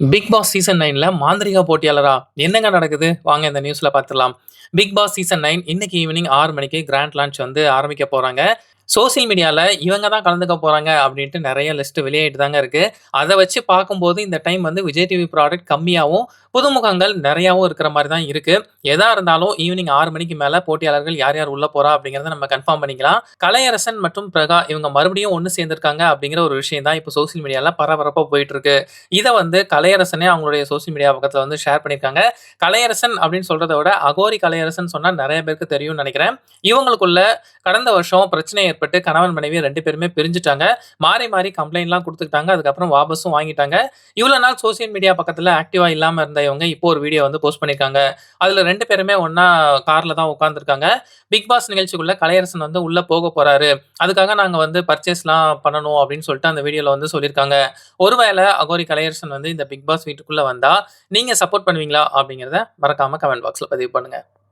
Big Boss season நைன்ல மாந்திரிகா போட்டியாளரா? என்னங்க நடக்குது? வாங்க இந்த நியூஸ்ல பார்த்துடலாம் பிக் பாஸ் சீசன் நைன் இன்னைக்கு ஈவினிங் ஆறு மணிக்கு கிராண்ட் லான்ச் வந்து ஆரம்பிக்க போறாங்க. சோசியல் மீடியாவில் இவங்க தான் கலந்துக்க போகிறாங்க அப்படின்ட்டு நிறைய லிஸ்ட் வெளியாகிட்டு தாங்க இருக்குது அதை வச்சு பார்க்கும்போது இந்த டைம் வந்து விஜய் டிவி ப்ராடக்ட் கம்மியாகவும் புதுமுகங்கள் நிறையாவும் இருக்கிற மாதிரி தான் இருக்குது எதாக இருந்தாலும் ஈவினிங் ஆறு மணிக்கு மேலே போட்டியாளர்கள் யார் யார் உள்ளே போகிறா அப்படிங்கிறத நம்ம கன்ஃபார்ம் பண்ணிக்கலாம். கலையரசன் மற்றும் பிரகா இவங்க மறுபடியும் ஒன்று சேர்ந்திருக்காங்க அப்படிங்கிற ஒரு விஷயம் தான் இப்போ சோசியல் மீடியாவில் பரபரப்பாக போயிட்டு இருக்கு. இதை வந்து கலையரசனே அவங்களுடைய சோசியல் மீடியா பக்கத்தில் வந்து ஷேர் பண்ணியிருக்காங்க. கலையரசன் அப்படின்னு சொல்கிறத விட அகோரி கலையரசன் சொன்னால் நிறைய பேருக்கு தெரியும்னு நினைக்கிறேன். இவங்களுக்குள்ள கடந்த வருஷம் பிரச்சனை ஏற்பட்டு கணவன் மனைவி ரெண்டு பேருமே பிரிஞ்சுட்டாங்க. மாறி மாறி கம்ப்ளைண்ட்லாம் கொடுத்துக்கிட்டாங்க. அதுக்கப்புறம் வாபஸும் வாங்கிட்டாங்க. இவ்வளோ நாள் சோசியல் மீடியா பக்கத்தில் ஆக்டிவாக இல்லாமல் இருந்த இவங்க இப்போ ஒரு வீடியோ வந்து போஸ்ட் பண்ணியிருக்காங்க அதில் ரெண்டு பேருமே ஒன்றா காரில் தான் உட்காந்துருக்காங்க பிக் பாஸ் நிகழ்ச்சிக்குள்ளே கலையரசன் வந்து உள்ளே போக போகிறாரு அதுக்காக நாங்கள் வந்து பர்ச்சேஸ்லாம் பண்ணணும் அப்படின்னு சொல்லிட்டு அந்த வீடியோவில் வந்து சொல்லியிருக்காங்க ஒருவேளை அகோரி கலையரசன் வந்து இந்த பிக் பாஸ் வீட்டுக்குள்ளே வந்தால் நீங்கள் சப்போர்ட் பண்ணுவீங்களா அப்படிங்கிறத மறக்காமல் கமெண்ட் பாக்ஸில் பதிவு பண்ணுங்கள்